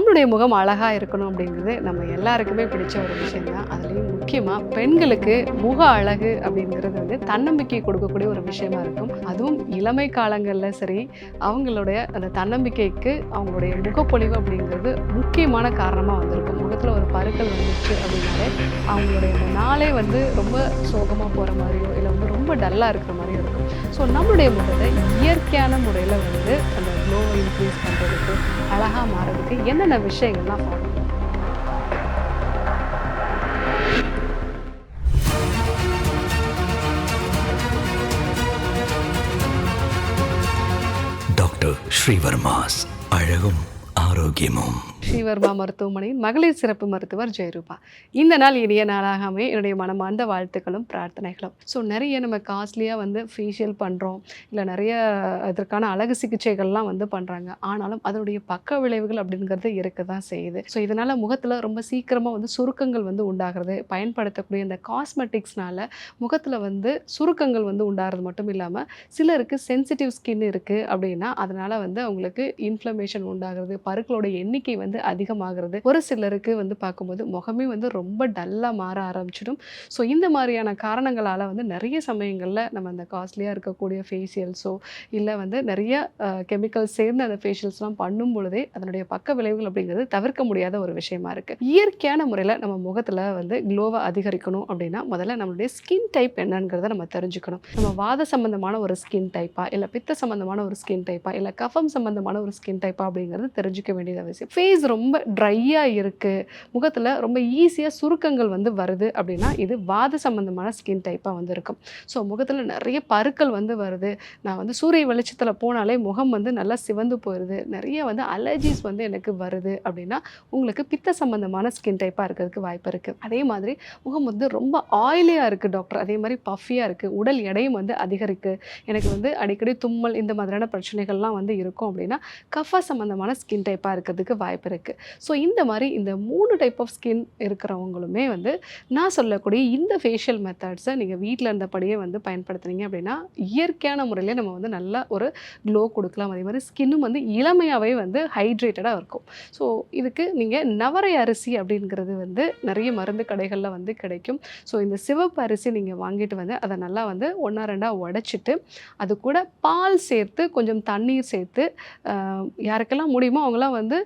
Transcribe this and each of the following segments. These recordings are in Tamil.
நம்மளுடைய முகம் அழகாக இருக்கணும் அப்படிங்கிறது நம்ம எல்லாருக்குமே பிடிச்ச ஒரு விஷயம் தான் அதுலேயும் முக்கியமாக பெண்களுக்கு முக அழகு அப்படிங்கிறது வந்து தன்னம்பிக்கை கொடுக்கக்கூடிய ஒரு விஷயமா இருக்கும். அதுவும் இளமை காலங்களில் சரி அவங்களுடைய அந்த தன்னம்பிக்கைக்கு அவங்களுடைய முகப்பொழிவு அப்படிங்கிறது முக்கியமான காரணமாக வந்திருக்கும். முகத்தில் ஒரு பருக்கள் வந்துச்சு அப்படின்னாலே அவங்களுடைய அந்த நாளே வந்து ரொம்ப சோகமாக போகிற மாதிரியோ இல்லை வந்து ரொம்ப டல்லாக இருக்கிற மாதிரியோ இருக்கும். ஸோ நம்மளுடைய முகத்தை இயற்கையான முறையில் வந்து அந்த க்ளோவை இன்க்ரீஸ் பண்ணுறதுக்கு அழகாக மாறதுக்கு என்னென்ன விஷயங்கள்லாம் ஃபாலோ டாக்டர் ஸ்ரீவர்மாஸ் அழகும் ஆரோக்கியமும். ஸ்ரீவர்மா மருத்துவமனையின் மகளிர் சிறப்பு மருத்துவர் ஜெயரூபா. இந்த நாள் இனிய நாளாகவே என்னுடைய மனமார்ந்த வாழ்த்துக்களும் பிரார்த்தனைகளும். ஸோ நிறைய நம்ம காஸ்ட்லியாக வந்து ஃபேஷியல் பண்ணுறோம் இல்லை நிறைய இதற்கான அழகு சிகிச்சைகள்லாம் வந்து பண்ணுறாங்க ஆனாலும் அதனுடைய பக்க விளைவுகள் அப்படிங்கிறது இருக்க தான் செய்யுது. ஸோ இதனால் முகத்தில் ரொம்ப சீக்கிரமாக வந்து சுருக்கங்கள் வந்து உண்டாகிறது. பயன்படுத்தக்கூடிய இந்த காஸ்மெட்டிக்ஸ்னால முகத்தில் வந்து சுருக்கங்கள் வந்து உண்டாகிறது மட்டும் இல்லாமல் சிலருக்கு சென்சிட்டிவ் ஸ்கின் இருக்குது அப்படின்னா அதனால் வந்து அவங்களுக்கு இன்ஃப்ளமேஷன் உண்டாகிறது பருக்களோட எண்ணிக்கை வந்து வந்து அதிகமாகிறது. ஒரு சிலருக்கு வந்து பார்க்கும்போது முகமே வந்து ரொம்ப டல்லாக மாற ஆரம்பிச்சிடும். ஸோ இந்த மாதிரியான காரணங்களால் வந்து நிறைய சமயங்களில் நம்ம அந்த காஸ்ட்லியாக இருக்கக்கூடிய ஃபேஷியல்ஸோ இல்லை வந்து நிறைய கெமிக்கல்ஸ் சேர்ந்து அந்த ஃபேஷியல்ஸ்லாம் பண்ணும் பொழுதே அதனுடைய பக்க விளைவுகள் அப்படிங்கிறது தவிர்க்க முடியாத ஒரு விஷயமா இருக்குது இயற்கையான முறையில் நம்ம முகத்தில் வந்து க்ளோவை அதிகரிக்கணும் அப்படின்னா முதல்ல நம்மளுடைய ஸ்கின் டைப் என்னங்கிறத நம்ம தெரிஞ்சுக்கணும். நம்ம வாத சம்பந்தமான ஒரு ஸ்கின் டைப்பா இல்லை பித்த சம்பந்தமான ஒரு ஸ்கின் டைப்பா இல்லை கஃபம் சம்பந்தமான ஒரு ஸ்கின் டைப்பா அப்படிங்கிறது தெரிஞ்சுக்க வேண்டியது அவசியம். ஃபேஸ் ரொம்ப ட்ரையாக இருக்குது முகத்தில் ரொம்ப ஈஸியாக சுருக்கங்கள் வந்து வருது அப்படின்னா இது வாத சம்பந்தமான ஸ்கின் டைப்பாக வந்து இருக்கும் ஸோ முகத்தில் நிறைய பருக்கள் வந்து வருது. நான் வந்து சூரிய வெளிச்சத்தில் போனாலே முகம் வந்து நல்லா சிவந்து போயிடுது நிறைய வந்து அலர்ஜிஸ் வந்து எனக்கு வருது அப்படின்னா உங்களுக்கு பித்த சம்பந்தமான ஸ்கின் டைப்பாக இருக்கிறதுக்கு வாய்ப்பு இருக்குது அதே மாதிரி முகம் வந்து ரொம்ப ஆயிலியாக இருக்குது டாக்டர் அதே மாதிரி பஃபியாக இருக்குது உடல் எடையும் வந்து அதிகரிக்கு. எனக்கு வந்து அடிக்கடி தும்மல் இந்த மாதிரியான பிரச்சனைகள்லாம் வந்து இருக்கும் அப்படின்னா கஃபா சம்பந்தமான ஸ்கின் டைப்பாக இருக்கிறதுக்கு வாய்ப்பு இருக்குது ஸோ இந்த மாதிரி இந்த மூணு டைப் ஆஃப் ஸ்கின் இருக்கிறவங்களுமே வந்து நான் சொல்லக்கூடிய இந்த ஃபேஷியல் மெத்தட்ஸை நீங்கள் வீட்டில் இருந்தபடியே வந்து பயன்படுத்துனீங்க அப்படின்னா இயற்கையான முறையிலே நம்ம வந்து நல்ல ஒரு க்ளோ கொடுக்கலாம். அதே மாதிரி ஸ்கின்னும் வந்து இளமையாகவே வந்து ஹைட்ரேட்டடாக இருக்கும். ஸோ இதுக்கு நீங்கள் நவரை அரிசி அப்படிங்கிறது வந்து நிறைய மருந்து கடைகளில் வந்து கிடைக்கும். ஸோ இந்த சிவப்பு அரிசி நீங்கள் வாங்கிட்டு வந்து அதை நல்லா வந்து ஒன்றா ரெண்டாக உடைச்சிட்டு அது கூட பால் சேர்த்து கொஞ்சம் தண்ணீர் சேர்த்து யாருக்கெல்லாம் முடியுமோ அவங்களாம் வந்து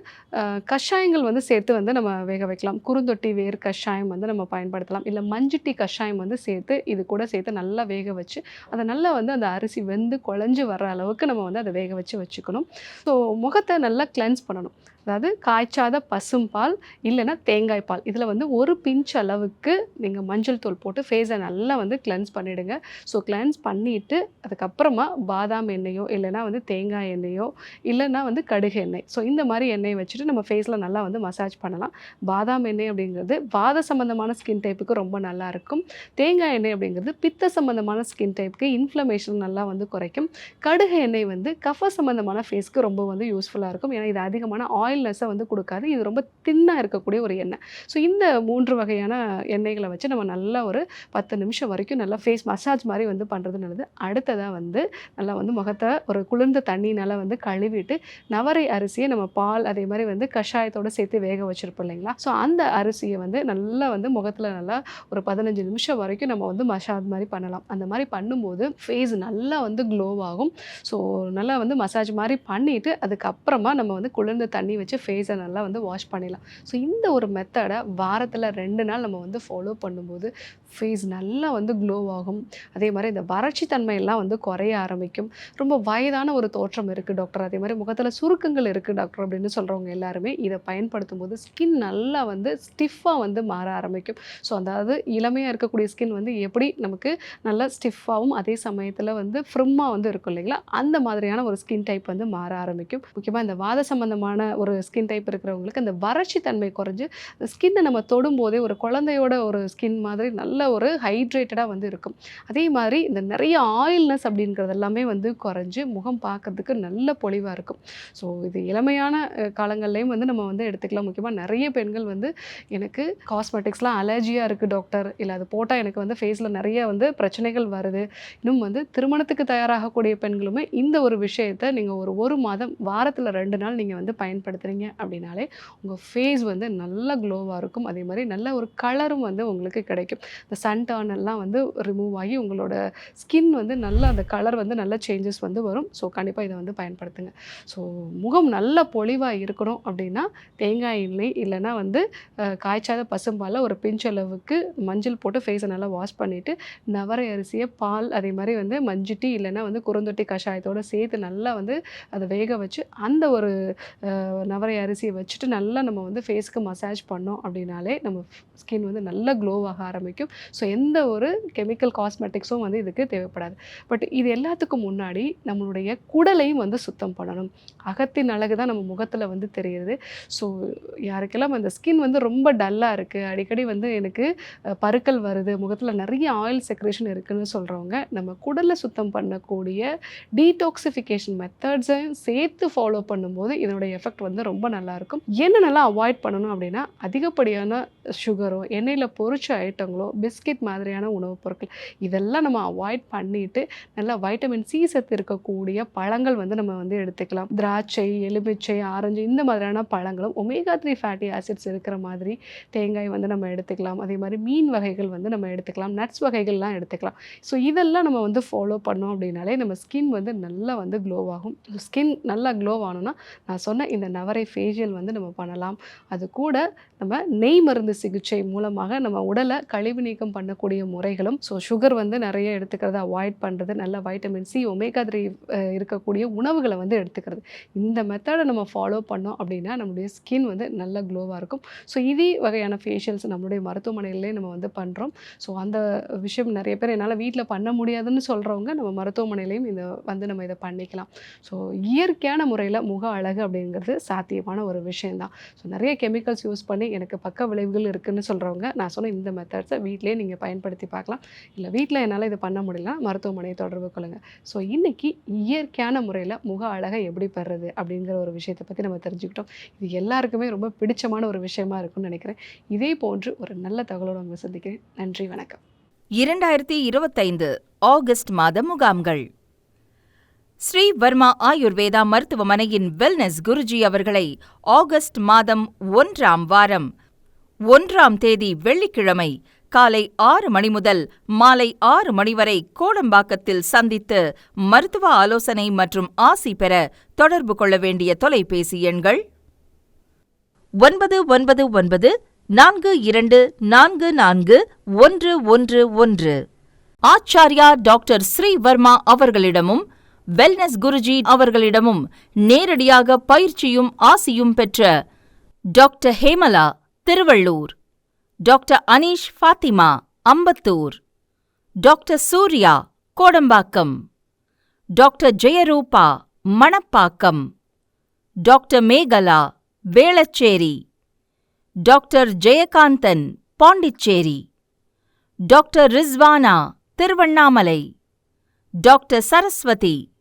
கஷாயங்கள் வந்து சேர்த்து வந்து நம்ம வேக வைக்கலாம். குறுந்தொட்டி வேர் கஷாயம் வந்து நம்ம பயன்படுத்தலாம். இல்லை மஞ்சுட்டி கஷாயம் வந்து சேர்த்து இது கூட சேர்த்து நல்லா வேக வச்சு அதை நல்லா வந்து அந்த அரிசி வெந்து குழஞ்சு வர்ற அளவுக்கு நம்ம வந்து அதை வேக வச்சு வச்சுக்கணும். ஸோ முகத்தை நல்லா கிளென்ஸ் பண்ணணும். அதாவது காய்ச்சாத பசும்பால் இல்லைன்னா தேங்காய் பால். இதில் வந்து ஒரு பிஞ்ச் அளவுக்கு நீங்கள் மஞ்சள் தூள் போட்டு ஃபேஸை நல்லா வந்து கிளென்ஸ் பண்ணிவிடுங்க ஸோ கிளென்ஸ் பண்ணிவிட்டு அதுக்கப்புறமா பாதாம் எண்ணெயோ இல்லைன்னா வந்து தேங்காய் எண்ணெயோ இல்லைன்னா வந்து கடுகு எண்ணெய். ஸோ இந்த மாதிரி எண்ணெய் வச்சுட்டு நம்ம ஃபேஸில் நல்லா வந்து மசாஜ் பண்ணலாம். பாதாம் எண்ணெய் அப்படிங்கிறது வாத சம்மந்தமான ஸ்கின் டைப்புக்கு ரொம்ப நல்லாயிருக்கும் தேங்காய் எண்ணெய் அப்படிங்கிறது பித்த சம்மந்தமான ஸ்கின் டைப்புக்கு இன்ஃப்ளமேஷன் நல்லா வந்து குறைக்கும். கடுகு எண்ணெய் வந்து கஃப சம்மந்தமான ஃபேஸ்க்கு ரொம்ப வந்து யூஸ்ஃபுல்லாக இருக்கும். ஏன்னா இது அதிகமான ஆயில் ஆயில்னஸை வந்து கொடுக்காது. இது ரொம்ப தின்னாக இருக்கக்கூடிய ஒரு எண்ணெய். ஸோ இந்த மூன்று வகையான எண்ணெய்களை வச்சு நம்ம நல்லா ஒரு பத்து நிமிஷம் வரைக்கும் நல்லா ஃபேஸ் மசாஜ் மாதிரி வந்து பண்ணுறது நல்லது. அடுத்ததாக வந்து நல்லா வந்து முகத்தை ஒரு குளிர்ந்த தண்ணினால் வந்து கழுவிட்டு நவரை அரிசியை நம்ம பால் அதே மாதிரி வந்து கஷாயத்தோட சேர்த்து வேக வச்சுருப்போம் இல்லைங்களா? ஸோ அந்த அரிசியை வந்து நல்லா வந்து முகத்தில் நல்லா ஒரு பதினஞ்சு நிமிஷம் வரைக்கும் நம்ம வந்து மசாஜ் மாதிரி பண்ணலாம். அந்த மாதிரி பண்ணும்போது ஃபேஸ் நல்லா வந்து க்ளோவாகும் ஸோ நல்லா வந்து மசாஜ் மாதிரி பண்ணிவிட்டு அதுக்கப்புறமா நம்ம வந்து குளிர்ந்த தண்ணி வச்சு ஃபேஸை நல்லா வந்து வாஷ் பண்ணிடலாம். ஸோ இந்த ஒரு மெத்தடை வாரத்தில் ரெண்டு நாள் நம்ம வந்து ஃபாலோ பண்ணும்போது ஃபேஸ் நல்லா வந்து க்ளோ ஆகும். அதே மாதிரி இந்த வறட்சி தன்மையெல்லாம் வந்து குறைய ஆரம்பிக்கும். ரொம்ப வயதான ஒரு தோற்றம் இருக்குது டாக்டர் அதே மாதிரி முகத்தில் சுருக்கங்கள் இருக்குது டாக்டர் அப்படின்னு சொல்கிறவங்க எல்லாருமே இதை பயன்படுத்தும் போது ஸ்கின் நல்லா வந்து ஸ்டிஃபாக வந்து மாற ஆரம்பிக்கும். ஸோ அதாவது இளமையாக இருக்கக்கூடிய ஸ்கின் வந்து எப்படி நமக்கு நல்லா ஸ்டிஃபாகவும் அதே சமயத்தில் வந்து ஃப்ரிம்மாக வந்து இருக்கும் இல்லைங்களா? அந்த மாதிரியான ஒரு ஸ்கின் டைப் வந்து மாற ஆரம்பிக்கும். முக்கியமாக இந்த வாத சம்பந்தமான ஒரு ஸ்கின் டைப் இருக்கிறவங்களுக்கு அந்த வறட்சி தன்மை குறைஞ்சு ஸ்கின்னை நம்ம தொடும்போதே ஒரு குழந்தையோட ஒரு ஸ்கின் மாதிரி நல்ல ஒரு ஹைட்ரேட்டடாக வந்து இருக்கும். அதே மாதிரி இந்த நிறைய ஆயில்னஸ் அப்படிங்கிறது எல்லாமே வந்து குறைஞ்சு முகம் பார்க்கறதுக்கு நல்ல பொலிவாக இருக்கும். ஸோ இது இளமையான காலங்கள்லேயும் வந்து நம்ம வந்து எடுத்துக்கலாம். முக்கியமாக நிறைய பெண்கள் வந்து எனக்கு காஸ்மெட்டிக்ஸ்லாம் அலர்ஜியாக இருக்குது டாக்டர் இல்லை அது போட்டால் எனக்கு வந்து ஃபேஸில் நிறைய வந்து பிரச்சனைகள் வருது. இன்னும் வந்து திருமணத்துக்கு தயாராகக்கூடிய பெண்களுமே இந்த ஒரு விஷயத்தை நீங்கள் ஒரு ஒரு மாதம் வாரத்தில் ரெண்டு நாள் நீங்கள் வந்து பயன்படுத்தி பயன்படுத்துகிறீங்க அப்படின்னாலே உங்கள் ஃபேஸ் வந்து நல்ல க்ளோவாக இருக்கும். அதே மாதிரி நல்ல ஒரு கலரும் வந்து உங்களுக்கு கிடைக்கும். இந்த சன் டர்ன் எல்லாம் வந்து ரிமூவ் ஆகி உங்களோட ஸ்கின் வந்து நல்ல அந்த கலர் வந்து நல்ல சேஞ்சஸ் வந்து வரும். ஸோ கண்டிப்பாக இதை வந்து பயன்படுத்துங்க. ஸோ முகம் நல்ல பொலிவாக இருக்கணும் அப்படின்னா தேங்காய் எண்ணெய் இல்லைன்னா வந்து காய்ச்சாத பசும்பாலில் ஒரு பிஞ்ச் அளவுக்கு மஞ்சள் போட்டு ஃபேஸை நல்லா வாஷ் பண்ணிவிட்டு நவரை அரிசியை பால் அதே மாதிரி வந்து மஞ்சிட்டி இல்லைன்னா வந்து குறுந்தொட்டி கஷாயத்தோடு சேர்த்து நல்லா வந்து அதை வேக வச்சு அந்த ஒரு நவரை அரிசியை வச்சுட்டு நல்லா நம்ம வந்து ஃபேஸ்க்கு மசாஜ் பண்ணோம் அப்படின்னாலே நம்ம ஸ்கின் வந்து நல்லா க்ளோவாக ஆரம்பிக்கும். ஸோ எந்த ஒரு கெமிக்கல் காஸ்மெட்டிக்ஸும் வந்து இதுக்கு தேவைப்படாது. பட் இது எல்லாத்துக்கும் முன்னாடி நம்மளுடைய குடலையும் வந்து சுத்தம் பண்ணணும். அகத்தின் அழகு தான் நம்ம முகத்தில் வந்து தெரியுது. ஸோ யாருக்கெல்லாம் அந்த ஸ்கின் வந்து ரொம்ப டல்லாக இருக்குது அடிக்கடி வந்து எனக்கு பருக்கள் வருது முகத்தில் நிறைய ஆயில் செக்ரேஷன் இருக்குதுன்னு சொல்கிறவங்க நம்ம குடலை சுத்தம் பண்ணக்கூடிய டீடாக்சிஃபிகேஷன் மெத்தட்ஸையும் சேர்த்து ஃபாலோ பண்ணும்போது இதனுடைய எஃபெக்ட் வந்து ரொம்ப நல்லாயிருக்கும் என்னென்னலாம் அவாய்ட் பண்ணணும் அப்படின்னா அதிகப்படியான சுகரோ எண்ணெயில் பொறிச்ச ஐட்டங்களோ பிஸ்கெட் மாதிரியான உணவுப் பொருட்கள் இதெல்லாம் நம்ம அவாய்ட் பண்ணிட்டு நல்லா வைட்டமின் சி சத்து இருக்கக்கூடிய பழங்கள் வந்து நம்ம வந்து எடுத்துக்கலாம். திராட்சை எலுமிச்சை ஆரஞ்சு இந்த மாதிரியான பழங்களும் ஒமேகா த்ரீ ஃபேட்டி ஆசிட்ஸ் இருக்கிற மாதிரி தேங்காய் வந்து நம்ம எடுத்துக்கலாம். அதே மாதிரி மீன் வகைகள் வந்து நம்ம எடுத்துக்கலாம். நட்ஸ் வகைகள்லாம் எடுத்துக்கலாம். ஸோ இதெல்லாம் நம்ம வந்து ஃபாலோ பண்ணோம் அப்படின்னாலே நம்ம ஸ்கின் வந்து நல்லா வந்து க்ளோவாகும் ஆகும். ஸ்கின் நல்லா க்ளோவ் ஆகணும்னா நான் சொன்ன இந்த நவரை ஃபேஷியல் வந்து நம்ம பண்ணலாம். அது கூட நம்ம நெய் மருந்து சிகிச்சை மூலமாக நம்ம உடலை கழிவு நீக்கம் பண்ணக்கூடிய முறைகளும் ஸோ சுகர் வந்து நிறைய எடுத்துக்கிறத அவாய்ட் பண்ணுறது நல்ல வைட்டமின் சி ஒமேகா த்ரீ இருக்கக்கூடிய உணவுகளை வந்து எடுத்துக்கிறது. இந்த மெத்தடை நம்ம ஃபாலோ பண்ணோம் அப்படின்னா நம்மளுடைய ஸ்கின் வந்து நல்ல க்ளோவாக இருக்கும். ஸோ இதே வகையான ஃபேஷியல்ஸ் நம்மளுடைய மருத்துவமனையிலே நம்ம வந்து பண்ணுறோம் ஸோ அந்த விஷயம் நிறைய பேர் என்னால் வீட்டில் பண்ண முடியாதுன்னு சொல்கிறவங்க நம்ம மருத்துவமனையிலையும் இதை வந்து நம்ம இதை பண்ணிக்கலாம். ஸோ இயற்கையான முறையில் முக அழகு அப்படிங்கிறது சாத்தியமான ஒரு விஷயந்தான் ஸோ நிறைய கெமிக்கல்ஸ் யூஸ் பண்ணி எனக்கு பக்க விளைவுகள் இருக்குதுன்னு சொல்கிறவங்க நான் சொன்ன இந்த மெத்தட்ஸை வீட்டிலேயே நீங்கள் பயன்படுத்தி பார்க்கலாம். இல்லை வீட்டில் என்னால் இது பண்ண முடியல மருத்துவமனையை தொடர்பு கொள்ளுங்கள் ஸோ இன்றைக்கி இயற்கையான முறையில் முக அழகை எப்படி பெறுறது அப்படிங்கிற ஒரு விஷயத்தை பற்றி நம்ம தெரிஞ்சுக்கிட்டோம். இது எல்லாருக்குமே ரொம்ப பிடிச்சமான ஒரு விஷயமா இருக்கும்னு நினைக்கிறேன். இதே போன்று ஒரு நல்ல தகவலோடு உங்களை சந்திக்கிறேன். நன்றி வணக்கம். இரண்டாயிரத்தி இருபத்தைந்து ஆகஸ்ட் மாத முகாம்கள். ஸ்ரீ வர்மா ஆயுர்வேதா மருத்துவமனையின் வெல்னஸ் குருஜி அவர்களை ஆகஸ்ட் மாதம் ஒன்றாம் வாரம் ஒன்றாம் தேதி வெள்ளிக்கிழமை காலை ஆறு மணி முதல் மாலை ஆறு மணி வரை கோடம்பாக்கத்தில் சந்தித்து மருத்துவ ஆலோசனை மற்றும் ஆசி பெற தொடர்பு கொள்ள வேண்டிய தொலைபேசி எண்கள் ஒன்பது ஒன்பது ஒன்பது நான்கு இரண்டு நான்கு நான்கு ஒன்று ஒன்று ஒன்று. ஆச்சாரியா டாக்டர் ஸ்ரீவர்மா அவர்களிடமும் வெல்னஸ் குருஜி அவர்களிடமும் நேரடியாக பயிற்சியும் ஆசியும் பெற்ற doctor Hemala Tiruvallur. Doctor Aneesh Fathima Ambattur. Doctor Surya Kodambakkam. Doctor Jeyarooba Manapakkam. Doctor Megala Velachery. Doctor Jeyakanthan Pondicherry. Doctor Rizwana Tiruvannamalai. Doctor Saraswathi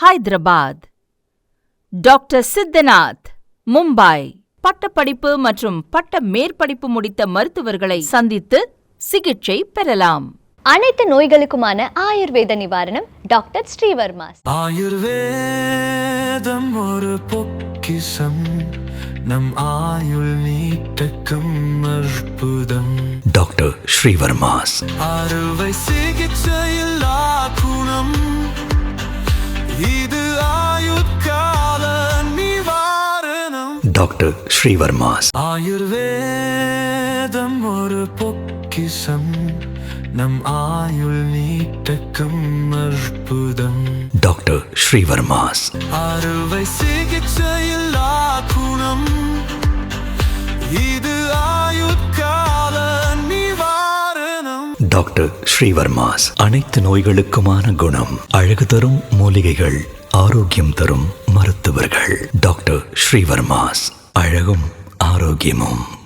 Hyderabad. Doctor Siddhanath Mumbai. பட்டப்படிப்பு மற்றும் பட்ட மேற்படிப்பு முடித்த மருத்துவர்களை சந்தித்து சிகிச்சை பெறலாம். அனைத்து நோய்களுக்குமான ஆயுர்வேத நிவாரணம் டாக்டர் ஸ்ரீவர்மாஸ். ஆயுர்வேதம் ஒரு பொக்கிஷம் நம் ஆயுள் நீட்டக்கும் அற்புதம். டாக்டர் ஸ்ரீவர்மாஸ். அறுவை சிகிச்சையில்லா குணம். டாக்டர் ஸ்ரீவர்மாஸ். ஆயுர்வேதம் ஒரு பொக்கிஷம் நம் ஆயுள் நீட்டக்கும் அற்புதம். டாக்டர் ஸ்ரீவர்மாஸ். அறுவை சிகிச்சையில்லா குணம் இது ஆயுட்கால நிவாரணம். டாக்டர் ஸ்ரீவர்மாஸ் அனைத்து நோய்களுக்குமான குணம் அழகு தரும் மூலிகைகள் ஆரோக்கியம் தரும் மருத்துவர்கள். டாக்டர் ஸ்ரீவர்மாஸ். அழகும் ஆரோக்கியமும்.